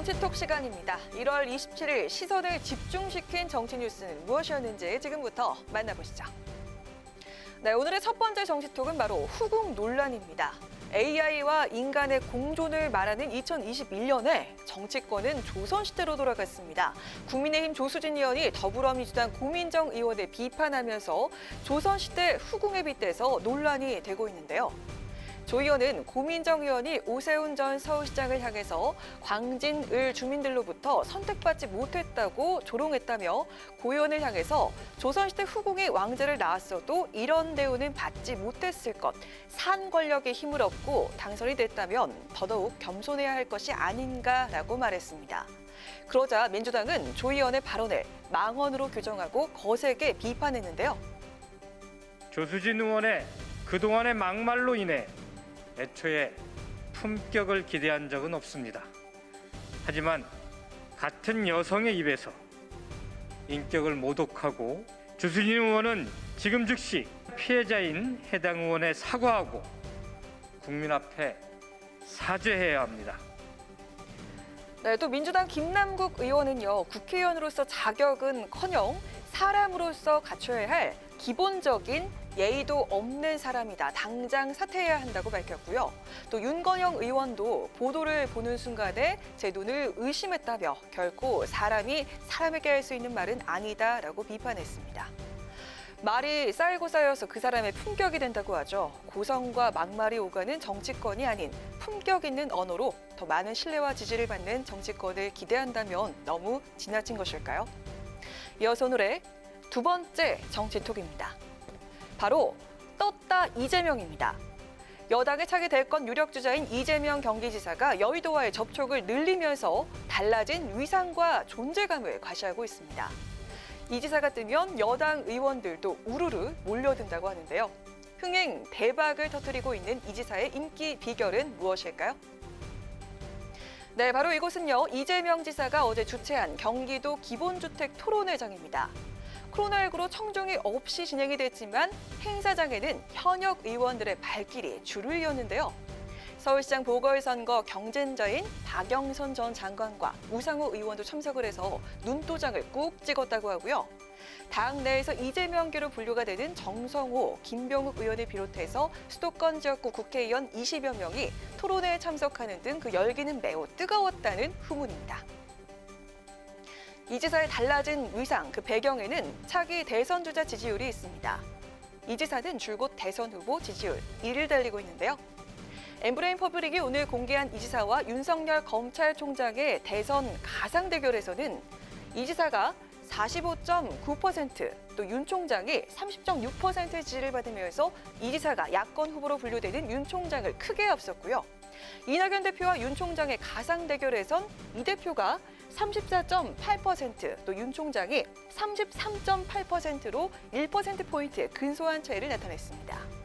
정치톡 시간입니다. 1월 27일 시선을 집중시킨 정치 뉴스는 무엇이었는지 지금부터 만나보시죠. 네, 오늘의 첫 번째 정치톡은 바로 후궁 논란입니다. AI와 인간의 공존을 말하는 2021년에 정치권은 조선시대로 돌아갔습니다. 국민의힘 조수진 의원이 더불어민주당 고민정 의원을 비판하면서 조선시대 후궁에 빗대서 논란이 되고 있는데요. 조 의원은 고민정 의원이 오세훈 전 서울시장을 향해서 광진을 주민들로부터 선택받지 못했다고 조롱했다며 고 의원을 향해서 조선시대 후궁이 왕자를 낳았어도 이런 대우는 받지 못했을 것, 산 권력의 힘을 얻고 당선이 됐다면 더더욱 겸손해야 할 것이 아닌가라고 말했습니다. 그러자 민주당은 조 의원의 발언을 망언으로 규정하고 거세게 비판했는데요. 조수진 의원의 그동안의 막말로 인해 애초에 품격을 기대한 적은 없습니다. 하지만 같은 여성의 입에서 인격을 모독하고 조수진 의원은 지금 즉시 피해자인 해당 의원에 사과하고 국민 앞에 사죄해야 합니다. 네, 또 민주당 김남국 의원은요, 국회의원으로서 자격은커녕 사람으로서 갖춰야 할 기본적인 예의도 없는 사람이다. 당장 사퇴해야 한다고 밝혔고요. 또 윤건영 의원도 보도를 보는 순간에 제 눈을 의심했다며 결코 사람이 사람에게 할 수 있는 말은 아니다라고 비판했습니다. 말이 쌓이고 쌓여서 그 사람의 품격이 된다고 하죠. 고성과 막말이 오가는 정치권이 아닌 품격 있는 언어로 더 많은 신뢰와 지지를 받는 정치권을 기대한다면 너무 지나친 것일까요? 이어서 오늘의 두 번째 정치톡입니다. 바로 떴다 이재명입니다. 여당의 차기 대권 유력 주자인 이재명 경기지사가 여의도와의 접촉을 늘리면서 달라진 위상과 존재감을 과시하고 있습니다. 이 지사가 뜨면 여당 의원들도 우르르 몰려든다고 하는데요. 흥행 대박을 터뜨리고 있는 이 지사의 인기 비결은 무엇일까요? 네, 바로 이곳은요. 이재명 지사가 어제 주최한 경기도 기본주택 토론회장입니다. 코로나19로 청중이 없이 진행이 됐지만 행사장에는 현역 의원들의 발길이 줄을 이었는데요. 서울시장 보궐선거 경쟁자인 박영선 전 장관과 우상호 의원도 참석을 해서 눈도장을 꾹 찍었다고 하고요. 당 내에서 이재명계로 분류가 되는 정성호, 김병욱 의원을 비롯해서 수도권 지역구 국회의원 20여 명이 토론회에 참석하는 등 그 열기는 매우 뜨거웠다는 후문입니다. 이 지사의 달라진 위상, 그 배경에는 차기 대선 주자 지지율이 있습니다. 이 지사는 줄곧 대선 후보 지지율 1위를 달리고 있는데요. 엠브레인 퍼블릭이 오늘 공개한 이 지사와 윤석열 검찰총장의 대선 가상 대결에서는 이 지사가 45.9%, 또 윤 총장이 30.6% 지지를 받으면서 이 지사가 야권 후보로 분류되는 윤 총장을 크게 앞섰고요. 이낙연 대표와 윤 총장의 가상 대결에선 이 대표가 34.8%, 또 윤 총장이 33.8%로 1%포인트 근소한 차이를 나타냈습니다.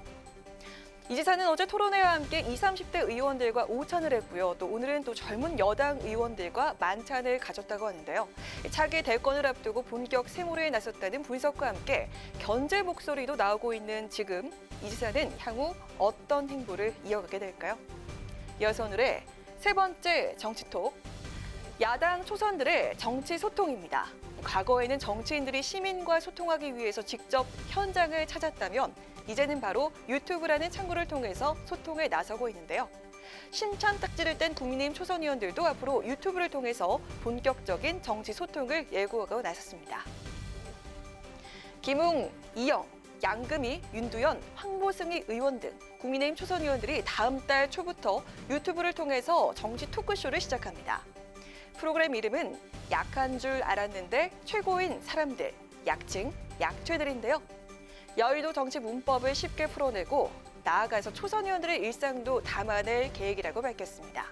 이 지사는 어제 토론회와 함께 20, 30대 의원들과 오찬을 했고요. 또 오늘은 또 젊은 여당 의원들과 만찬을 가졌다고 하는데요. 차기 대권을 앞두고 본격 생활에 나섰다는 분석과 함께 견제 목소리도 나오고 있는 지금 이 지사는 향후 어떤 행보를 이어가게 될까요? 오늘의 세 번째 정치톡. 야당 초선들의 정치 소통입니다. 과거에는 정치인들이 시민과 소통하기 위해서 직접 현장을 찾았다면 이제는 바로 유튜브라는 창구를 통해서 소통에 나서고 있는데요. 신참 딱지를 뗀 국민의힘 초선 의원들도 앞으로 유튜브를 통해서 본격적인 정치 소통을 예고하고 나섰습니다. 김웅, 이영, 양금희, 윤두현, 황보승희 의원 등 국민의힘 초선 의원들이 다음 달 초부터 유튜브를 통해서 정치 토크쇼를 시작합니다. 프로그램 이름은 약한 줄 알았는데 최고인 사람들, 약칭 약최들인데요. 여의도 정치 문법을 쉽게 풀어내고 나아가서 초선 의원들의 일상도 담아낼 계획이라고 밝혔습니다.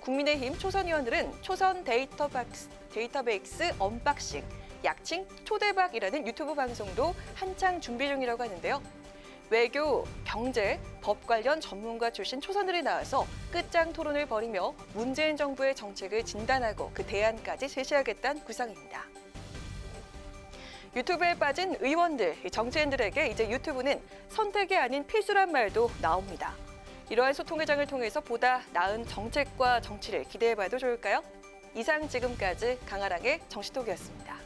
국민의힘 초선 의원들은 초선 데이터박스, 데이터베이스 언박싱, 약칭 초대박이라는 유튜브 방송도 한창 준비 중이라고 하는데요. 외교, 경제, 법 관련 전문가 출신 초선들이 나와서 끝장 토론을 벌이며 문재인 정부의 정책을 진단하고 그 대안까지 제시하겠다는 구상입니다. 유튜브에 빠진 의원들, 이 정치인들에게 이제 유튜브는 선택이 아닌 필수란 말도 나옵니다. 이러한 소통의 장을 통해서 보다 나은 정책과 정치를 기대해봐도 좋을까요? 이상 지금까지 강아랑의 정시톡이었습니다.